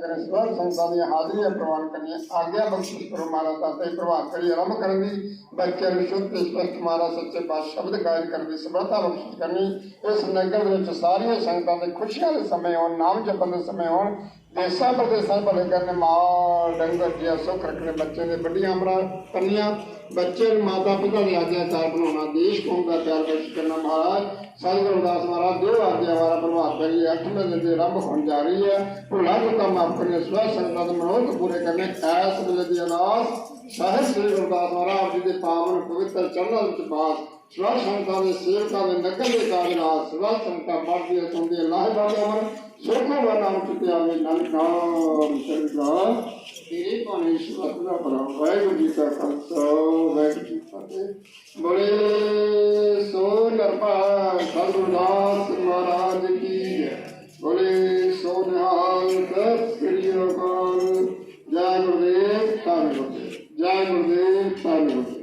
ਕਰੇ ਸਵਾਲ ਸੰਤਾਂ ਦੀਆਂ ਹਾਜ਼ਰੀਆਂ ਪ੍ਰਵਾਨ ਕਰਨੀਆਂ। ਆਗਿਆ ਬਖਸ਼ਿਸ਼ ਕਰੋ ਮਹਾਰਾਜ ਦਾ ਤੇ ਕਰੀ ਆਰੰਭ ਕਰਨ ਦੀ ਬੱਚਿਆਂ ਨੂੰ ਸ਼ੁੱਧ ਤੇ ਸਪਸ਼ਟ ਮਹਾਰਾਜ ਸੱਚੇ ਪਾਤਸ਼ਾਹ ਸ਼ਬਦ ਗਾਇਨ ਕਰਨ ਦੀ ਸਮਰੱਥਾ ਬਖਸ਼ਿਸ਼ ਕਰਨੀ। ਇਸ ਨਗਰ ਵਿੱਚ ਸਾਰੀਆਂ ਸੰਗਤਾਂ ਦੇ ਖੁਸ਼ੀਆਂ ਦੇ ਸਮੇਂ ਹੋਣ, ਨਾਮ ਜਪਣ ਦੇ ਸਮੇਂ ਹੋਣ ਦੇਸਾਂ ਪ੍ਰਦੇਸਾਂ ਭਲੇ ਕਰਨੇ ਮਾਲ, ਡੰਗਰ ਜਿਹਾ ਸੁੱਖ ਰੱਖਣੇ ਬੱਚੇ ਦੇ ਵੱਡੀਆਂ ਅਮਰਾਂ ਕੰਨੀਆਂ ਬੱਚੇ ਨੂੰ ਮਾਤਾ ਪਿਤਾ ਦੀ ਆਗਿਆਕਾਰ ਬਣਾਉਣਾ। ਦੇਸ਼ ਕੌਮ ਦਾ ਪਿਆਰ ਬਖਸ਼ ਕਰਨਾ ਮਹਾਰਾਜ। ਸਾਧ ਦਾਸ ਮਹਾਰਾਜ ਦੋ ਆਗਿਆ ਵਾਲਾ ਪ੍ਰਭਾਤ ਕਰੀ ਅੱਠਵੇਂ ਦਿਨ ਦੀ ਆਰੰਭ ਹੋਣ ਜਾ ਰਹੀ ਹੈ। ਭੁੱਲਾ ਚੁੱਕਾ ਮਾਫ ਕਰੀਏ ਸਵਾ ਸੰਗਤਾਂ ਦੇ ਮਨੋਰਥ ਪੂਰੇ ਕਰਨੇ। ਐਸ ਵੇਲੇ ਦੀ ਅਰਦਾਸ ਸਾਹਿਬ ਸ੍ਰੀ ਗੁਰੂਦਾਸ ਮਹਾਰਾਜ ਜੀ ਦੇ ਪਾਵਨ ਪਵਿੱਤਰ ਚਰਨਾਂ ਵਿੱਚ ਬਾਸ स्वसंता में सेवका में नकल कागरा स्वसंता मार्गी संदे लाहे बाबा मन सुखो बना उठते आवे नलकाम सरकार तेरे पाने ईश्वर अपना परम वाहेगुरु जी का खालसा वाहेगुरु जी फतेह बोले सो नरपा सदगुरुदास महाराज की बोले सो निहाल सत जय गुरुदेव तारे गुरुदेव जय गुरुदेव तारे गुरुदेव